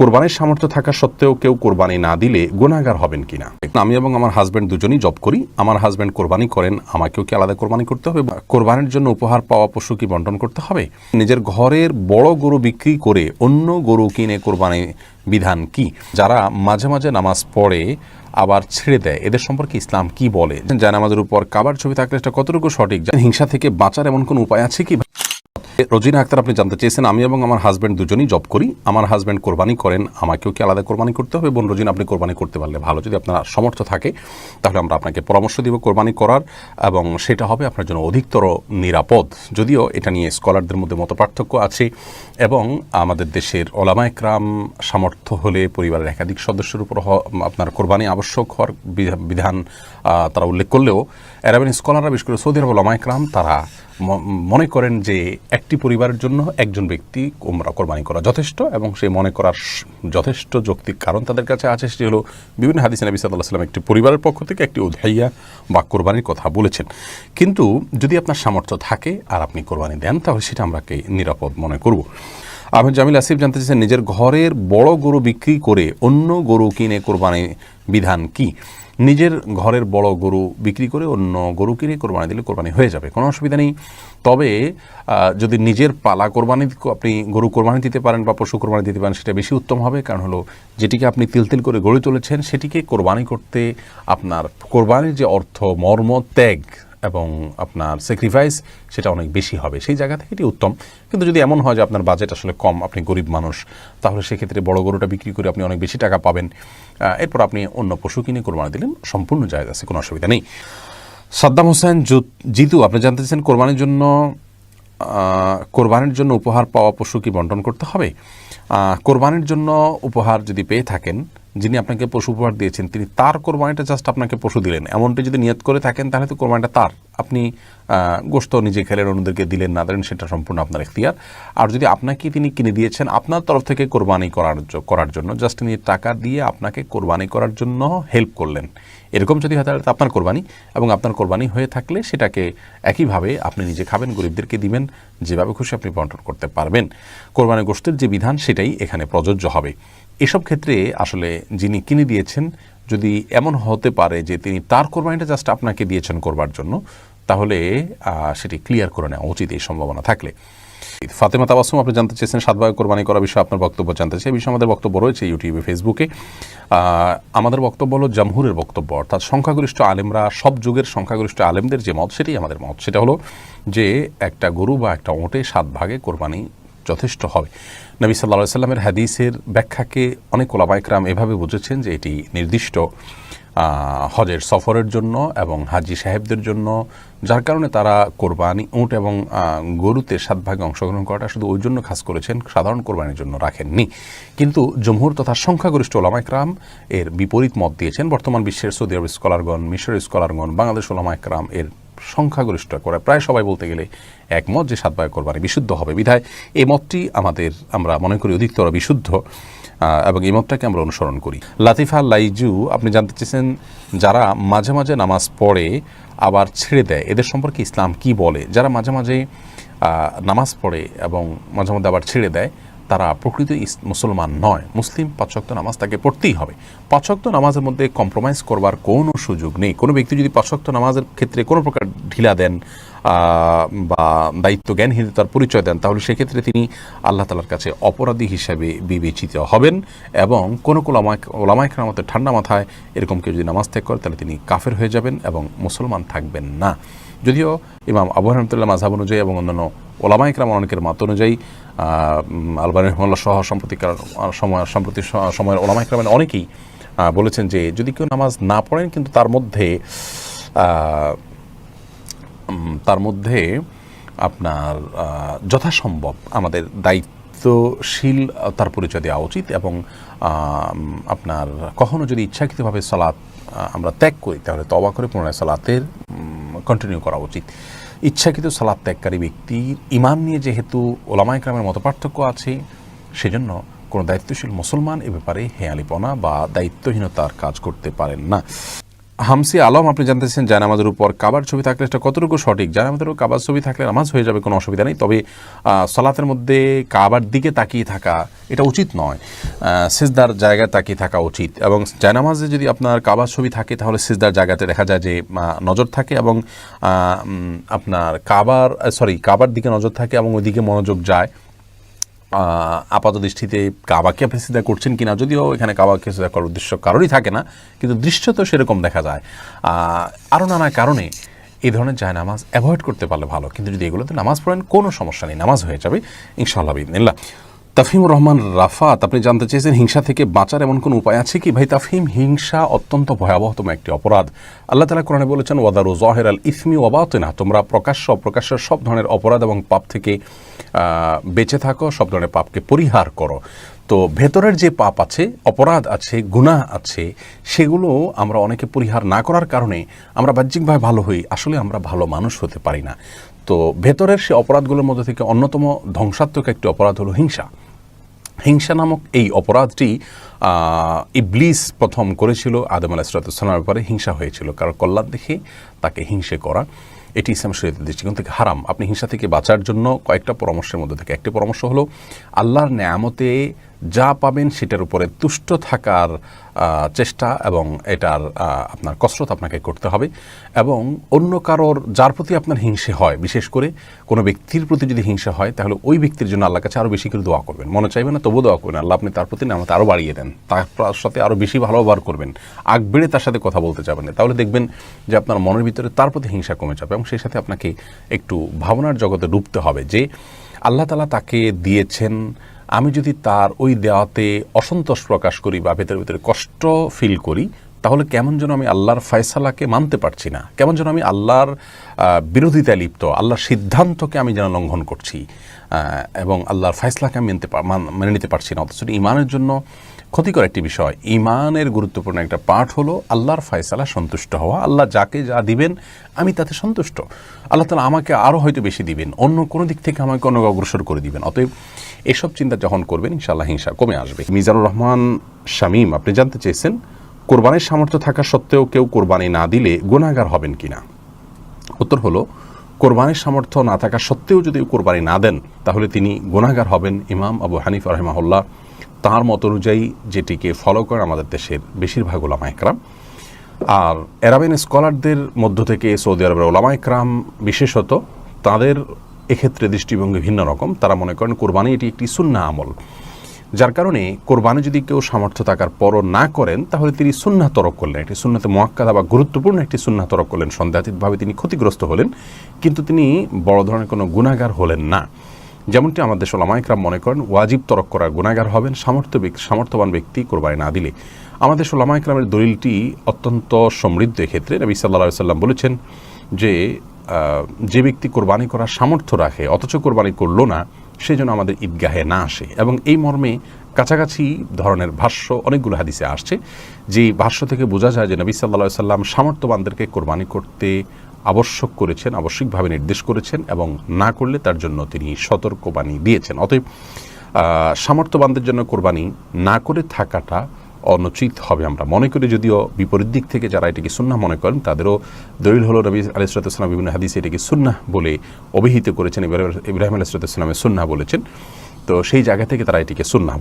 কোরবানির সামর্থ্য থাকা সত্ত্বেও কেউ কোরবানি না দিলে গুণাগার হবেন কিনা? আমি এবং আমার হাজব্যান্ড দুজনই জব করি। আমার হাজব্যান্ড কোরবানি করেন, আমাকেও কি আলাদা কোরবানি করতে হবে? কোরবানির জন্য উপহার পাওয়া পশু কি বন্টন করতে হবে? নিজের ঘরের বড় গরু বিক্রি করে অন্য গরু কিনে কোরবানি বিধান কি? যারা মাঝে মাঝে নামাজ পড়ে, আবার ছেড়ে দেয়, এদের সম্পর্কে ইসলাম কি বলে? জানামাজের উপর কাবার ছবি থাকলে সেটা কতটুকু সঠিক? হিংসা থেকে বাঁচার এমন কোনো উপায় আছে কি? রোজিনা আক্তার, আপনি জানতে চেয়েছেন, আমি এবং আমার হাজব্যান্ড দুজনই জব করি। আমার হাজব্যান্ড কোরবানি করেন, আমাকেও কি আলাদা কোরবানি করতে হবে? বোন রোজিনা, আপনি কোরবানি করতে পারলে ভালো। যদি আপনার সমর্থ থাকে, তাহলে আমরা আপনাকে পরামর্শ দিব কোরবানি করার, এবং সেটা হবে আপনার জন্য অধিকতর নিরাপদ। যদিও এটা নিয়ে স্কলারদের মধ্যে মত পার্থক্য আছে, এবং আমাদের দেশের ওলামা একরাম সামর্থ্য হলে পরিবারের একাধিক সদস্যের উপর আপনার কোরবানি আবশ্যক হওয়ার বিধান তারা উল্লেখ করলেও অ্যারাবিয়ান স্কলাররা বিশেষ করে সৌদি আরব ওলামা তারা মনে করেন যে একটি পরিবারের জন্য একজন ব্যক্তি কোমরা কোরবানি করা যথেষ্ট এবং সেই মনে করার যথেষ্ট যৌক্তিক কারণ তাদের কাছে আছে সেটি হলো বিভিন্ন হাদিস নবী সাল্লাহ সাল্লাম একটি পরিবারের পক্ষ থেকে একটি উধাইয়া বা কোরবানির কথা বলেছেন। কিন্তু যদি আপনার সামর্থ্য থাকে আর আপনি কোরবানি দেন, তাহলে সেটা আমরাকে নিরাপদ মনে করব। আহমেদ জামিল আসিফ জানতে চাইছেন, নিজের ঘরের বড় গরু বিক্রি করে অন্য গরু কিনে কোরবানি বিধান কি? নিজের ঘরের বড় গরু বিক্রি করে অন্য গরু কিনে কোরবানি দিলে কোরবানি হয়ে যাবে, কোনো অসুবিধা নেই। তবে যদি নিজের পালা কোরবানি আপনি গরু কোরবানি দিতে পারেন বা পশু কোরবানি দিতে পারেন, সেটা বেশি উত্তম হবে। কারণ হলো, যেটিকে আপনি তিল তিল করে গড়ে তুলেছেন, সেটিকে কোরবানি করতে আপনার কোরবানির যে অর্থ, মর্ম, ত্যাগ এবং আপনার স্যাক্রিফাইস সেটা অনেক বেশি হবে। সেই জায়গা থেকে এটি উত্তম। কিন্তু যদি এমন হয় যে আপনার বাজেট আসলে কম, আপনি গরিব মানুষ, তাহলে সেক্ষেত্রে বড় গরুটা বিক্রি করে আপনি অনেক বেশি টাকা পাবেন। এরপর আপনি অন্য পশু কিনে কোরবানি দিলেন, সম্পূর্ণ জায়গা আছে, কোনো অসুবিধা নেই। সাদ্দাম হোসেন জিতু, আপনি জানতে চাইছেন কোরবানির জন্য কোরবানির জন্য উপহার পাওয়া পশু কি বন্টন করতে হবে? কোরবানির জন্য উপহার যদি পেয়ে থাকেন যিনি আপনাকে পশু উপহার দিয়েছেন, তিনি তার কোরবানিটা জাস্ট আপনাকে পশু দিলেন। এমনটি যদি নিয়ত করে থাকেন, তাহলে তো কোরবানিটা তার। আপনি গোশত নিজে খেলেন, অন্যদেরকে দিলেন, না দিলেন, সেটা সম্পূর্ণ আপনার এখতিয়ার আর যদি আপনাকে তিনি কিনে দিয়েছেন, আপনার তরফ থেকে কোরবানি করার করার জন্য জাস্ট তিনি টাকা দিয়ে আপনাকে কোরবানি করার জন্য হেল্প করলেন। এরকম যদি হয়, তাহলে আপনার কোরবানি, এবং আপনার কোরবানি হয়ে থাকলে সেটাকে একইভাবে আপনি নিজে খাবেন, গরিবদেরকে দিবেন, যেভাবে খুশি আপনি বন্টন করতে পারবেন। কোরবানি গোষ্ঠীর যে বিধান, সেটাই এখানে প্রযোজ্য হবে। এসব ক্ষেত্রে আসলে যিনি কিনে দিয়েছেন, যদি এমন হতে পারে যে তিনি তার কোরবানিটা জাস্ট আপনাকে দিয়েছেন করবার জন্য, তাহলে সেটি ক্লিয়ার করে নেওয়া উচিত এই সম্ভাবনা থাকলে। ফাতেমা তাবাসুম আপনি জানতে চেয়েছেন সাতভাবে কোরবানি করার বিষয়ে আপনার বক্তব্য জানতে চাই। এই বিষয়ে আমাদের বক্তব্য রয়েছে ইউটিউবে ফেসবুকে আমাদের বক্তব্য হলো জামহুরের বক্তব্য, অর্থাৎ সংখ্যাগরিষ্ঠ আলেমরা, সব যুগের সংখ্যাগরিষ্ঠ আলেমদের যে মত, সেটাই আমাদের মত। সেটা হলো যে একটা গরু বা একটা ওঁটে সাত ভাগে কোরবানি যথেষ্ট হবে। নবী সাল্লা সাল্লামের হাদিসের ব্যাখ্যাকে অনেক ওলামাইকরাম এভাবে বুঝেছেন যে এটি নির্দিষ্ট হজের সফরের জন্য এবং হাজি সাহেবদের জন্য, যার কারণে তারা কোরবানি, উঁট এবং গরুতে সাত ভাগে অংশগ্রহণ করাটা শুধু ওই জন্য খাস করেছেন, সাধারণ কোরবানির জন্য রাখেননি। কিন্তু জমহুর তথা সংখ্যাগরিষ্ঠ ওলামাইকরাম এর বিপরীত মত দিয়েছেন। বর্তমান বিশ্বের সৌদি আরব স্কলারগণ মিশরের স্কলারগণ, বাংলাদেশ ওলামাইকরাম এর সংখ্যাগরিষ্ঠ করে। প্রায় সবাই বলতে গেলে একমত যে সাত ভাগে কোরবানি বিশুদ্ধ হবে। বিধায় এই মতটি আমাদের, আমরা মনে করি অধিকতর বিশুদ্ধ এবং এই মতটাকে আমরা অনুসরণ করি। লাতিফা লাইজু, আপনি জানতে চেয়েছেন যারা মাঝে মাঝে নামাজ পড়ে, আবার ছেড়ে দেয়, এদের সম্পর্কে ইসলাম কি বলে? যারা মাঝে মাঝে নামাজ পড়ে এবং মাঝে মধ্যে আবার ছেড়ে দেয় তারা প্রকৃত মুসলমান নয়। মুসলিম পাঁচক্ত নামাজ তাকে পড়তেই হবে। পাঁচক্ত নামাজের মধ্যে কম্প্রোমাইজ করবার কোনো সুযোগ নেই। কোনো ব্যক্তি যদি পাঁচক্ত নামাজের ক্ষেত্রে কোনো প্রকার ঢিলা দেন বা দায়িত্ব জ্ঞানহীনতার পরিচয় দেন, তাহলে সেক্ষেত্রে তিনি আল্লাহ তালার কাছে অপরাধী হিসাবে বিবেচিত হবেন এবং কোনো কোনো ওলামায় আমাদের ঠান্ডা মাথায় এরকম কেউ যদি নামাজ ত্যাগ করে, তাহলে তিনি কাফের হয়ে যাবেন এবং মুসলমান থাকবেন না। যদিও ইমাম আবু রহমতুল্লাহ মাঝাব অনুযায়ী এবং অন্যান্য ওলামাই ক্রাম, অনেকের মত অনুযায়ী আলবানী রহমাল্লাহ সহ সম্প্রতিকার সময় সম্প্রতি সময়ের ওলামাই ক্রামের অনেকেই বলেছেন যে যদি কেউ নামাজ না পড়েন, কিন্তু তার মধ্যে তার মধ্যে আপনার যথাসম্ভব আমাদের দায়িত্বশীল তার পরিচয় দেওয়া উচিত এবং আপনার কখনো যদি ইচ্ছাকৃতভাবে সালাত আমরা ত্যাগ করি, তাহলে তবা করে পুনরায় সালাতের কন্টিনিউ করা উচিত। ইচ্ছাকৃত সালাদ ত্যাগকারী ব্যক্তির ইমান নিয়ে যেহেতু ওলামায় ক্রামের মতো পার্থক্য আছে, সেজন্য কোনো দায়িত্বশীল মুসলমান এ ব্যাপারে হেয়ালিপনা বা দায়িত্বহীনতার কাজ করতে পারেন না। হামসি আলম, আপনি জানতেছেন জানামাজের উপর কাবার ছবি থাকলে এটা কতটুকু সঠিক? জানামাজের উপর কাবার ছবি থাকলে নামাজ হয়ে যাবে, কোনো অসুবিধা নেই। তবে সলাতের মধ্যে কাবার দিকে তাকিয়ে থাকা, এটা উচিত নয়। সিজদার জায়গায় তাকিয়ে থাকা উচিত। এবং জানামাজে যদি আপনার কাবার ছবি থাকে, তাহলে সিজদার জায়গাতে দেখা যায় যে নজর থাকে এবং আপনার কাবার সরি কাবার দিকে নজর থাকে এবং ওইদিকে মনোযোগ যায়। আপাত দৃষ্টিতে কাবাকে আপনি সিদ্ধা করছেন কিনা, যদিও এখানে কাবাকে সিদ্ধা করার উদ্দেশ্য কারোরই থাকে না, কিন্তু দৃশ্য তো সেরকম দেখা যায়। আরও নানা কারণে এই ধরনের যায় নামাজ অ্যাভয়েড করতে পারলে ভালো, কিন্তু যদি এগুলোতে নামাজ পড়েন, কোনো সমস্যা নেই, নামাজ হয়ে যাবে, ইনশাআল্লাহ বিদিনিল্লাহ তাফহিমুর রহমান রাফাত, আপনি জানতে চেয়েছেন হিংসা থেকে বাঁচার এমন কোনো উপায় আছে কি? ভাই তাফিম হিংসা অত্যন্ত ভয়াবহতম একটি অপরাধ। আল্লাহ তালা কোরআনে বলেছেন, ওয়াদারু জহের আল ইসমি ওবাতনা তোমরা প্রকাশ্য অপ্রকাশ্য সব ধরনের অপরাধ এবং পাপ থেকে বেঁচে থাকো, সব ধরনের পাপকে পরিহার করো। তো ভেতরের যে পাপ আছে, অপরাধ আছে, গুনাহ আছে, সেগুলো আমরা অনেকে পরিহার না করার কারণে আমরা বাহ্যিকভাবে ভালো হই। আসলে আমরা ভালো মানুষ হতে পারি না। তো ভেতরের সে অপরাধগুলোর মধ্যে থেকে অন্যতম ধ্বংসাত্মক একটি অপরাধ হলো হিংসা। হিংসা নামক এই অপরাধটি ইবলিস প্রথম করেছিল, আদম আলাহিসামের ব্যাপারে হিংসা হয়েছিল। কারণ কল্যাণ দেখে তাকে হিংসে করা, এটি ইসলাম শরীয়তের দৃষ্টিকোণ থেকে হারাম। আপনি হিংসা থেকে বাঁচার জন্য কয়েকটা পরামর্শের মধ্যে থেকে একটি পরামর্শ হলো, আল্লাহর নেয়ামতে যা পাবেন সেটার উপরে তুষ্ট থাকার চেষ্টা এবং এটার আপনার কসরত আপনাকে করতে হবে এবং অন্য কারোর যার প্রতি আপনার হিংসে হয়, বিশেষ করে কোনো ব্যক্তির প্রতি যদি হিংসা হয়, তাহলে ওই ব্যক্তির জন্য আল্লাহ কাছে আরও বেশি করে দোয়া করবেন। মনে চাইবে না তবু দোয়া করবেন। আল্লাহ আপনি তার প্রতি নামতে আরও বাড়িয়ে দেন, তার সাথে আরও বেশি ভালো ব্যবহার করবেন। আগ বেড়ে তার সাথে কথা বলতে যাবেন না। তাহলে দেখবেন যে আপনার মনের ভিতরে তার প্রতি হিংসা কমে যাবে এবং সেই সাথে আপনাকে একটু ভাবনার জগতে ডুবতে হবে যে আল্লাহ তালা তাকে দিয়েছেন আমি যদি তার ওই দেওয়াতে অসন্তোষ প্রকাশ করি বা ভেতরে ভেতরে কষ্ট ফিল করি, তাহলে কেমন যেন আমি আল্লাহর ফয়সালাকে মানতে পারছি না? কেমন যেন আমি আল্লাহর বিরোধিতায় লিপ্ত, আল্লাহর সিদ্ধান্তকে আমি যেন লঙ্ঘন করছি এবং আল্লাহর ফয়সলাকে আমি মেনে নিতে পারছি না। অথচ ইমানের জন্য ক্ষতিকর একটি বিষয়। ইমানের গুরুত্বপূর্ণ একটা পাঠ হলো, আল্লাহর ফয়সালা সন্তুষ্ট হওয়া। আল্লাহ যাকে যা দিবেন, আমি তাতে সন্তুষ্ট। আল্লাহ তালা আমাকে আরও হয়তো বেশি দিবেন, অন্য কোনো দিক থেকে আমাকে অন্য অগ্রসর করে দিবেন। অতএব এসব চিন্তা যখন করবেন, ইনশাআল্লাহ হিংসা কমে আসবে। মিজানুর রহমান শামীম, আপনি জানতে চেয়েছেন, কোরবানির সামর্থ্য থাকা সত্ত্বেও কেউ কোরবানি না দিলে গুণাগার হবেন কিনা? উত্তর হলো, কোরবানির সামর্থ্য না থাকা সত্ত্বেও যদি কোরবানি না দেন, তাহলে তিনি গুণাগার হবেন ইমাম আবু হানিফ রহমাহুল্লাহ। তাঁর মত অনুযায়ী যেটিকে ফলো করেন আমাদের দেশের বেশিরভাগ ওলামা একরাম। আর এরাবিন স্কলারদের মধ্য থেকে সৌদি আরবের ওলামা একরাম বিশেষত তাদের এক্ষেত্রে দৃষ্টিভঙ্গি ভিন্ন রকম। তারা মনে করেন কোরবানি এটি একটি সুন্না আমল। যার কারণে কোরবানি যদি কেউ সামর্থ্য থাকার পরও না করেন, তাহলে তিনি সুন্না তরক করলেন। একটি সুন্নাতে মোয়াক্কাদা বা গুরুত্বপূর্ণ একটি সুন্না তরক করলেন। সন্দেহাতীতভাবে তিনি ক্ষতিগ্রস্ত হলেন, কিন্তু তিনি বড় ধরনের কোনো গুণাগার হলেন না। যেমনটি আমাদের দেশ ওলামাইকরাম মনে করেন, ওয়াজিব তরক করার গুণাগার হবেন সামর্থ্য সামর্থ্যবান ব্যক্তি কোরবানি না দিলে। আমাদের ওলামাইকরামের দলিলটি অত্যন্ত সমৃদ্ধ এক্ষেত্রে নবী সাল্লাহ সাল্লাম বলেছেন যে যে ব্যক্তি কোরবানি করার সামর্থ্য রাখে, অথচ কোরবানি করল না, সে যেন আমাদের ঈদগাহে না আসে। এবং এই মর্মে কাছাকাছি ধরনের ভাষ্য, অনেকগুলো হাদিসে আসছে যে ভাষ্য থেকে বোঝা যায় যে নবী সাল্লাহ সাল্লাম সামর্থ্যবানদেরকে কোরবানি করতে আবশ্যক করেছেন, আবশ্যিকভাবে নির্দেশ করেছেন এবং না করলে তার জন্য তিনি সতর্কবাণী দিয়েছেন। অতএব সামর্থ্যবানদের জন্য কোরবানি না করে থাকাটা অনুচিত হবে। আমরা মনে করি যদিও বিপরীত দিক থেকে যারা এটিকে সুন্না মনে করেন, তাদেরও দলিল হলো নবী আলিসালাম বিভিন্ন হাদিসে এটিকে সুন্না বলে অভিহিত করেছেন। ইব্রাহিম আলিসালামের সুন্না বলেছেন। তো সেই জায়গা থেকে তারা এটিকে সুন্না